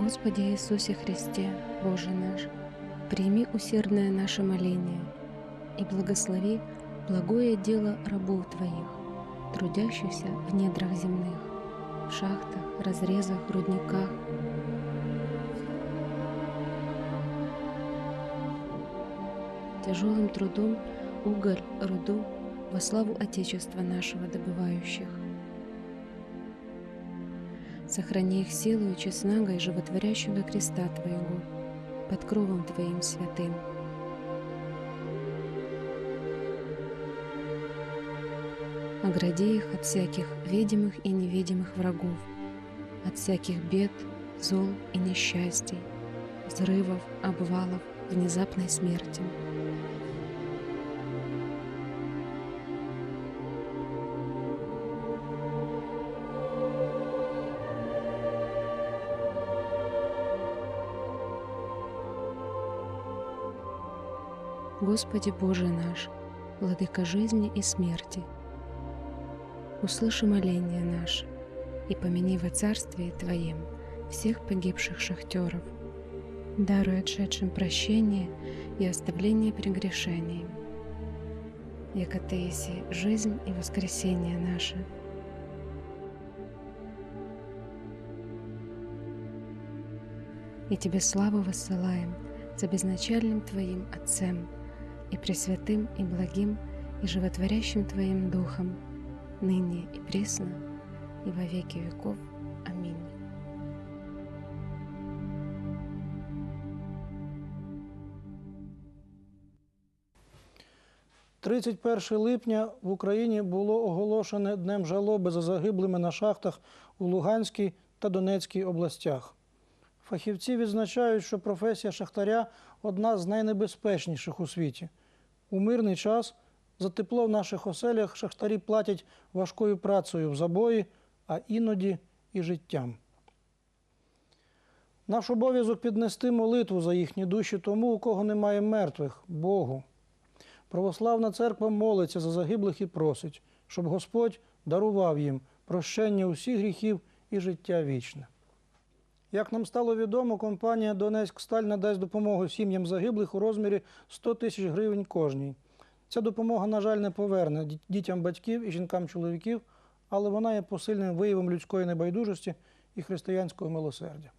Господи Иисусе Христе, Боже наш, прими усердное наше моление и благослови благое дело рабов Твоих, трудящихся в недрах земных, в шахтах, разрезах, рудниках, тяжелым трудом уголь, руду во славу Отечества нашего добывающих. Сохрани их силою честнагой, животворящую до креста Твоего, под кровом Твоим святым. Огради их от всяких видимых и невидимых врагов, от всяких бед, зол и несчастий, взрывов, обвалов, внезапной смерти. Господи Боже наш, Владыка жизни и смерти, услыши моление наше и помяни во Царстве Твоем всех погибших шахтеров, даруй отшедшим прощение и оставление прегрешений. Яко Ты еси жизнь и воскресение наше. И Тебе славу высылаем за безначальным Твоим Отцем – и Пресвятым, и благим, и животворящим Твоим Духом, ныне и пресно, и во веки веков. Аминь. Тридцять липня в Україні було оголошене Днем жалоби за загиблими на шахтах у Луганській та Донецькій областях. Фахівці відзначають, що професія шахтаря одна з найнебезпечніших у світі. У мирний час за тепло в наших оселях шахтарі платять важкою працею в забої, а іноді і життям. Наш обов'язок піднести молитву за їхні душі тому, у кого немає мертвих Богу. Православна церква молиться за загиблих і просить, щоб Господь дарував їм прощення усіх гріхів і життя вічне. Як нам стало відомо, компанія Донецьк-Сталь надасть допомогу сім'ям загиблих у розмірі 100 тисяч гривень кожній. Ця допомога, на жаль, не поверне дітям батьків і жінкам чоловіків, але вона є посильним виявом людської небайдужості і християнського милосердя.